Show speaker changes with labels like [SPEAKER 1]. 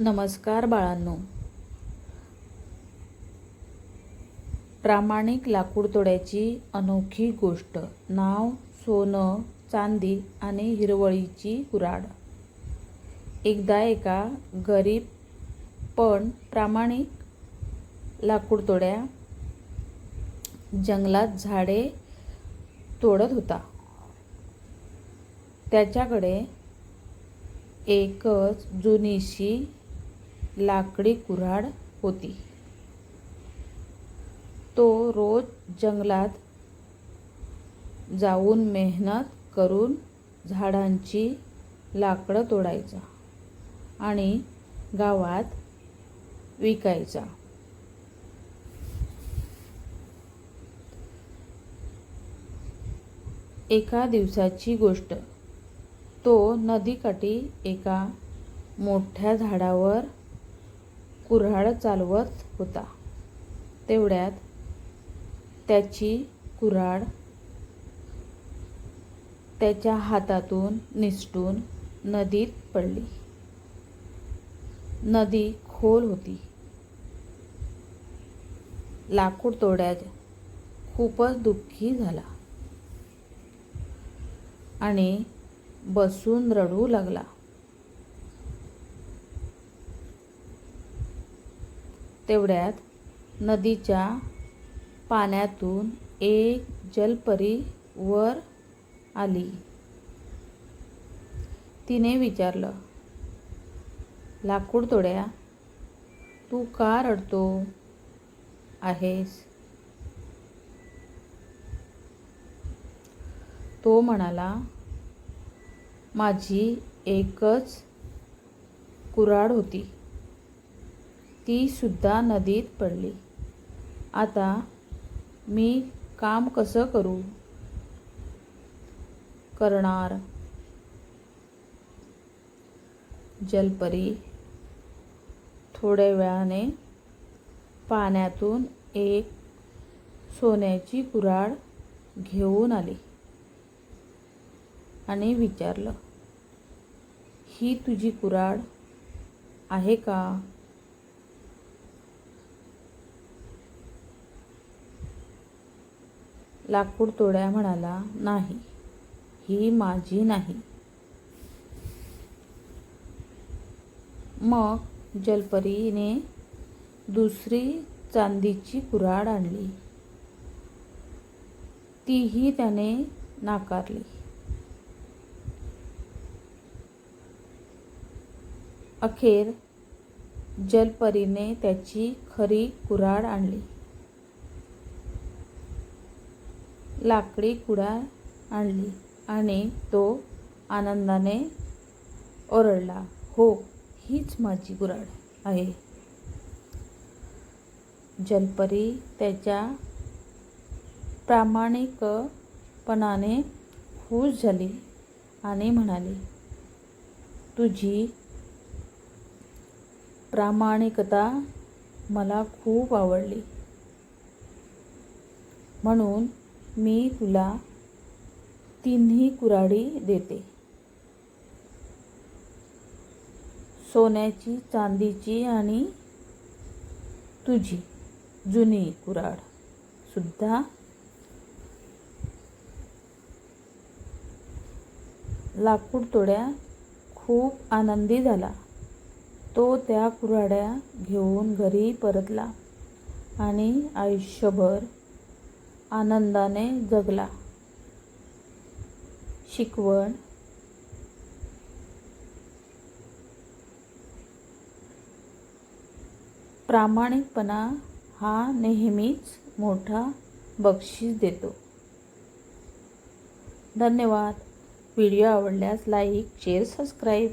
[SPEAKER 1] नमस्कार बाळांनो. प्रामाणिक लाकूड तोड्याची अनोखी गोष्ट. नाव सोनं चांदी आणि हिरवळीची कुऱ्हाड. एकदा एका गरीब पण प्रामाणिक लाकूड तोड्या जंगलात झाडे तोडत होता. त्याच्याकडे एकच जुनीशी लाकडी कुऱ्हाड होती. तो रोज जंगलात जाऊन मेहनत करून झाडांची लाकडं तोडायचा आणि गावात विकायचा. एका दिवसाची गोष्ट. तो नदीकाठी एका मोठ्या झाडावर कुऱ्हाड चालवत होता. तेवढ्यात त्याची कुऱ्हाड त्याच्या हातातून निसटून नदीत पडली. नदी खोल होती. लाकूड तोड्यात खूपच दुःखी झाला आणि बसून रडू लागला. तेवढ्यात नदीच्या पाण्यातून एक जलपरी वर आली. तिने विचारलं लाकूड तोड्या तू का रडतो आहेस? तो म्हणाला माझी एकच कुऱ्हाड होती. तीसुद्धा नदीत पडली. आता मी काम कसं करू? करणार. जलपरी थोड्या वेळाने पाण्यातून एक सोन्याची कुऱ्हाड घेऊन आली आणि विचारलं ही तुझी कुऱ्हाड आहे का? लाकूड तोड्या म्हणाला नाही ही माझी नाही. मग जलपरीने दुसरी चांदीची कुऱ्हाड आणली. तीही त्याने नाकारली. अखेर जलपरीने त्याची खरी कुऱ्हाड आणली. लाकडी कुडाळ आणली आणि तो आनंदाने ओरडला हो हीच माझी गुराड आहे. जलपरी त्याच्या प्रामाणिकपणाने खुश झाली आणि म्हणाली तुझी प्रामाणिकता मला खूप आवडली. म्हणून मी तुला तिन्ही कुऱ्हाडी देते. सोन्याची चांदीची आणि तुझी जुनी कुऱ्हाड सुद्धा लाकूड तोड्या खूप आनंदी झाला. तो त्या कुऱ्हाड्या घेऊन घरी परतला आणि आयुष्यभर आनंदाने जगला. शिकवण. प्रामाणिकपणा हा नेहमीच मोठा बक्षीस देतो. धन्यवाद. व्हिडिओ आवडल्यास लाईक शेअर सबस्क्राईब.